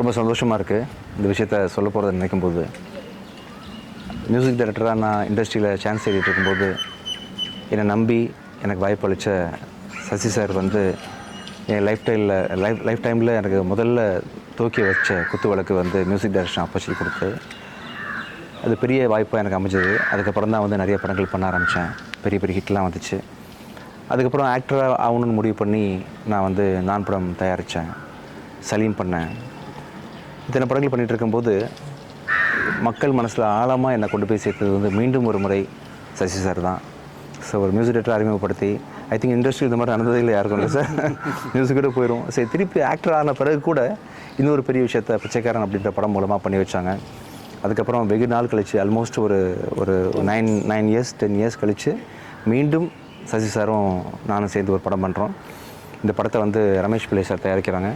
ரொம்ப சந்தோஷமாக இருக்குது இந்த விஷயத்த சொல்ல போகிறத நினைக்கும் போது மியூசிக் டைரக்டராக நான் இண்டஸ்ட்ரியில் சான்ஸ் தேடிட்டு இருக்கும்போது என்னை நம்பி எனக்கு வாய்ப்பு அளித்த சசி சார் வந்து என் லைஃப் டைமில் லைஃப் லைஃப் டைமில் எனக்கு முதல்ல தூக்கி வச்ச குத்து வழக்கு வந்து மியூசிக் டைரக்ஷன் ஆப்பர்ச்சுனிட்டி கொடுத்து அது பெரிய வாய்ப்பாக எனக்கு அமைஞ்சது. அதுக்கப்புறம் தான் வந்து நிறைய படங்கள் பண்ண ஆரம்பித்தேன் பெரிய பெரிய ஹிட்லாம் வந்துச்சு. அதுக்கப்புறம் ஆக்டராக ஆகணும்னு முடிவு பண்ணி நான் வந்து நான் படம் தயாரித்தேன் சலீம் பண்ணேன். இத்தனை படங்கள் பண்ணிகிட்டு இருக்கும்போது மக்கள் மனசில் ஆழமாக என்னை கொண்டு போய் சேர்த்தது வந்து மீண்டும் ஒரு முறை சசி சார் தான். ஸோ ஒரு மியூசிக் டேரக்டர் அறிமுகப்படுத்தி ஐ திங்க் இண்டஸ்ட்ரி இந்த மாதிரி நடந்ததே இல்லை யாருக்கும் இல்லை சார் மியூசிக்கோட போயிடும் சரி திருப்பி ஆக்டர் ஆன பிறகு கூட இன்னொரு பெரிய விஷயத்த பிச்சைக்காரன் அப்படின்ற படம் மூலமாக பண்ணி வச்சாங்க. அதுக்கப்புறம் வெகு நாள் கழித்து ஆல்மோஸ்ட் ஒரு ஒரு nine nine years ten years கழித்து மீண்டும் சசி சாரும் நானும் சேர்ந்து ஒரு படம் பண்ணுறோம் இந்த படத்தை வந்து ரமேஷ் பிள்ளை சார் தயாரிக்கிறாங்க.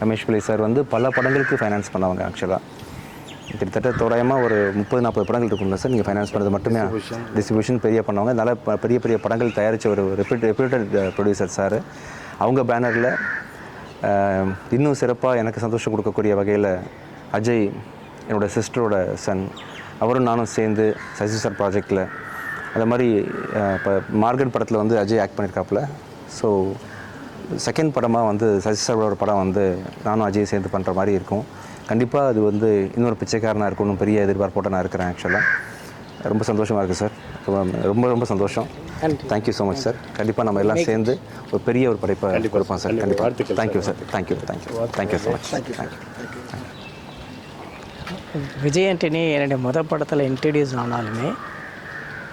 ரமேஷ் பிள்ளை சார் வந்து பல படங்களுக்கு ஃபைனான்ஸ் பண்ணவங்க ஆக்சுவலாக கிட்டத்தட்ட தோராயமாக ஒரு முப்பது நாற்பது படங்கள் இருக்கும்ல சார்? நீங்கள் ஃபைனான்ஸ் பண்ணுறது மட்டுமே டிஸ்ட்ரிபியூஷன் பெரிய பண்ணவங்க. அதனால் ப- பெரிய பெரிய படங்கள் தயாரித்த ஒரு ரெப்யூட் ரெப்யூட்டட் ப்ரொடியூசர் சார். அவங்க பேனரில் இன்னும் சிறப்பாக எனக்கு சந்தோஷம் கொடுக்கக்கூடிய வகையில் அஜய் என்னோடய சிஸ்டரோட சன் அவரும் நானும் சேர்ந்து சசி சார் ப்ராஜெக்டில் அது மாதிரி இப்போ மார்கன் படத்தில் வந்து அஜய் ஆக்ட் பண்ணியிருக்காப்புல ஸோ செகண்ட் படமாக வந்து சசி சாரோட படம் வந்து நானும் அஜய் சேர்ந்து பண்ணுற மாதிரி இருக்கும். கண்டிப்பாக அது வந்து இன்னொரு பிச்சைக்காரனாக இருக்கணும் பெரிய எதிர்பார்ப்போட நான் இருக்கிறேன் ஆக்சுவலாக ரொம்ப சந்தோஷமாக இருக்குது சார் ரொம்ப- ரொம்ப ரொம்ப சந்தோஷம். தேங்க்யூ ஸோ மச் சார் கண்டிப்பாக நம்ம எல்லாம் சேர்ந்து ஒரு பெரிய ஒரு படைப்பை கொடுப்போம் சார் கண்டிப்பாக thank you sir thank you thank you thank you so much thank you Vijay Antony என்னுடைய முத படத்தில் இன்ட்ரடியூஸ் ஆனாலுமே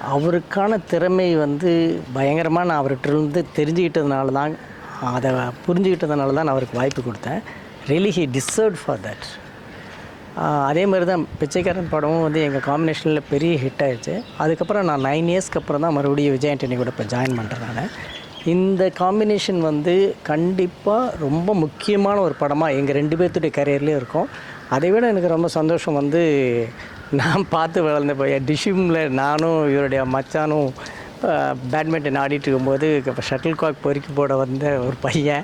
அவருக்கான திறமை வந்து பயங்கரமாக நான் அவர்கிட்டருந்து தெரிஞ்சுக்கிட்டதுனால தான் அதை புரிஞ்சுக்கிட்டதுனால தான் நான் அவருக்கு வாய்ப்பு கொடுத்தேன். Really he deserve for that அதே மாதிரி தான் பிச்சைக்காரன் படமும் வந்து எங்கள் காம்பினேஷனில் பெரிய ஹிட் ஆகிடுச்சு அதுக்கப்புறம் நான் நைன் இயர்ஸ்க்கு அப்புறம் தான் மறுபடியும் விஜய் ஆண்டனி கூட இப்போ ஜாயின் பண்ணுறேன் இந்த காம்பினேஷன் வந்து கண்டிப்பாக ரொம்ப முக்கியமான ஒரு படமாக எங்கள் ரெண்டு பேர்த்துடைய கரியர்லேயும் இருக்கும். அதை விட எனக்கு ரொம்ப சந்தோஷம் வந்து நான் பார்த்து வளர்ந்த பையன் டிஷிமில் நானும் இவருடைய மச்சானும் பேட்மிண்டன் ஆடிட்டு இருக்கும்போது இப்போ ஷட்டில் காக் பொறுக்கி போட வந்த ஒரு பையன்.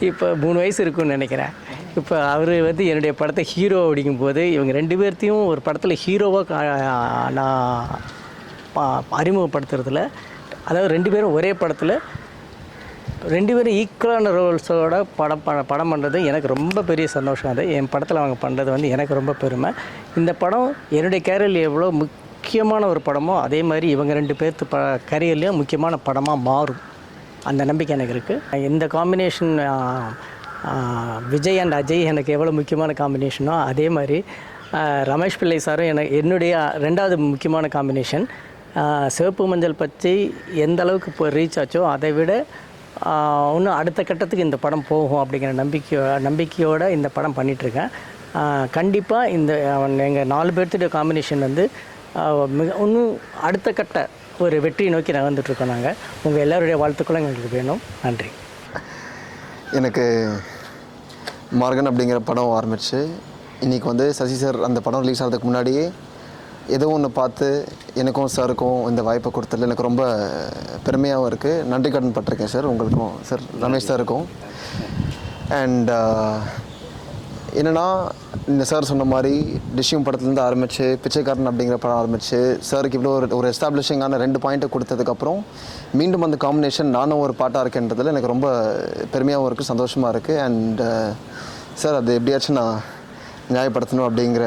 இப்போ மூணு வயசு இருக்குன்னு நினைக்கிறேன். இப்போ அவர் வந்து என்னுடைய படத்தை ஹீரோ அப்படிங்கும்போது இவங்க ரெண்டு பேர்த்தையும் ஒரு படத்தில் ஹீரோவாக நான் பா- அறிமுகப்படுத்துறதுல அதாவது ரெண்டு பேரும் ஒரே படத்தில் ரெண்டு பேரும் ஈக்குவலான ரோல்ஸோட படம் ப படம் பண்ணுறது எனக்கு ரொம்ப பெரிய சந்தோஷம். அது என் படத்தில் அவங்க பண்ணுறது வந்து எனக்கு ரொம்ப பெருமை. இந்த படம் என்னுடைய கேரியரில் எவ்வளோ முக் முக்கியமான ஒரு படமோ அதே மாதிரி இவங்க ரெண்டு பேர்த்து ப கரியர்லேயும் முக்கியமான படமாக மாறும். அந்த நம்பிக்கை எனக்கு இருக்குது இந்த காம்பினேஷன் விஜய் அண்ட் அஜய் எனக்கு எவ்வளோ முக்கியமான காம்பினேஷனோ அதே மாதிரி ரமேஷ் பிள்ளை சாரும் எனக்கு என்னுடைய ரெண்டாவது முக்கியமான காம்பினேஷன் சிவப்பு மஞ்சள் பற்றி எந்த அளவுக்கு இப்போ ரீச் ஆச்சோ அதை விட இன்னும் அடுத்த கட்டத்துக்கு இந்த படம் போகும் அப்படிங்கிற நம்பிக்கையோ நம்பிக்கையோடு இந்த படம் பண்ணிகிட்ருக்கேன் கண்டிப்பாக இந்த எங்கள் நாலு பேர்த்துடைய காம்பினேஷன் வந்து மிக இன்னும் அடுத்த கட்ட ஒரு வெற்றியை நோக்கி நகர்ந்துட்டுருக்கோம் நாங்கள் உங்கள் எல்லாருடைய வாழ்த்துக்களும் எங்களுக்கு வேணும். நன்றி. எனக்கு மார்கன் அப்படிங்கிற படம் ஆரம்பிச்சு இன்றைக்கி வந்து சசி சார் அந்த படம் ரிலீஸ் ஆகிறதுக்கு முன்னாடியே ஏதோ ஒன்று பார்த்து எனக்கும் சாருக்கும் இந்த வாய்ப்பை கொடுத்ததில் எனக்கு ரொம்ப பெருமையாகவும் இருக்குது நன்றி கடன் பட்டிருக்கேன் சார் உங்களுக்கும் சார் ரமேஷ் சாருக்கும். அண்ட் என்னென்னா இந்த சார் சொன்ன மாதிரி டிஷ்யூம் படத்துலேருந்து ஆரம்பித்து பிச்சைக்காரன் அப்படிங்கிற படம் ஆரம்பித்து சாருக்கு இவ்வளோ ஒரு ஒரு எஸ்டாப்ளிஷிங்கான ரெண்டு பாயிண்ட்டை கொடுத்ததுக்கப்புறம் மீண்டும் அந்த காம்பினேஷன் நானும் ஒரு பாட்டாக இருக்கேன்றதுல எனக்கு ரொம்ப பெருமையாகவும் இருக்குது சந்தோஷமாக இருக்குது அண்ட் சார் அது எப்படியாச்சும் நான் நியாயப்படுத்தணும் அப்படிங்கிற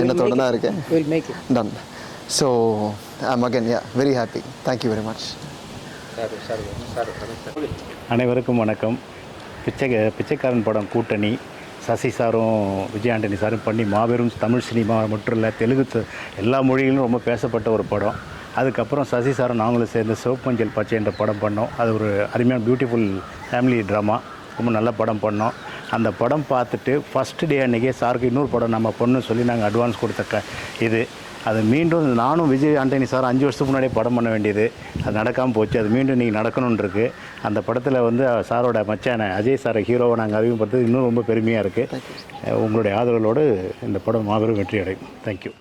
எண்ணத்தோடு தான் இருக்கேன். Done so I'm again yeah very happy thank you very much அனைவருக்கும் வணக்கம். பிச்சை பிச்சைக்காரன் படம் கூட்டணி. சசி சாரும் விஜய் ஆண்டனி சாரும் பண்ணி மாபெரும் தமிழ் சினிமா மட்டும் இல்லை தெலுங்கு எல்லா மொழிகளிலும் ரொம்ப பேசப்பட்ட ஒரு படம். அதுக்கப்புறம் சசி சாரும் நாங்களும் சேர்ந்து சிவப்பஞ்சல் பச்சை என்ற படம் பண்ணோம். அது ஒரு அருமையான பியூட்டிஃபுல் ஃபேமிலி ட்ராமா ரொம்ப நல்ல படம் பண்ணோம். அந்த படம் பார்த்துட்டு ஃபஸ்ட் டே அன்றைக்கே சாருக்கு இன்னொரு படம் நம்ம பொண்ணு சொல்லி நாங்கள் அட்வான்ஸ் கொடுத்த இது. அது மீண்டும் நானும் விஜய் ஆண்டனி சார் அஞ்சு வருஷத்துக்கு முன்னாடியே படம் பண்ண வேண்டியது. அது நடக்காமல் போச்சு. அது மீண்டும் நீங்கள் நடக்கணும்னு இருக்கு அந்த படத்தில் வந்து சாரோட மச்சான அஜய் சாரை ஹீரோவை நாங்கள் அறிமுகப்படுத்துறது இன்னும் ரொம்ப பெருமையாக இருக்குது உங்களுடைய ஆதரவுகளோடு இந்த படம் மாபெரும் வெற்றி அடையும் தேங்க்யூ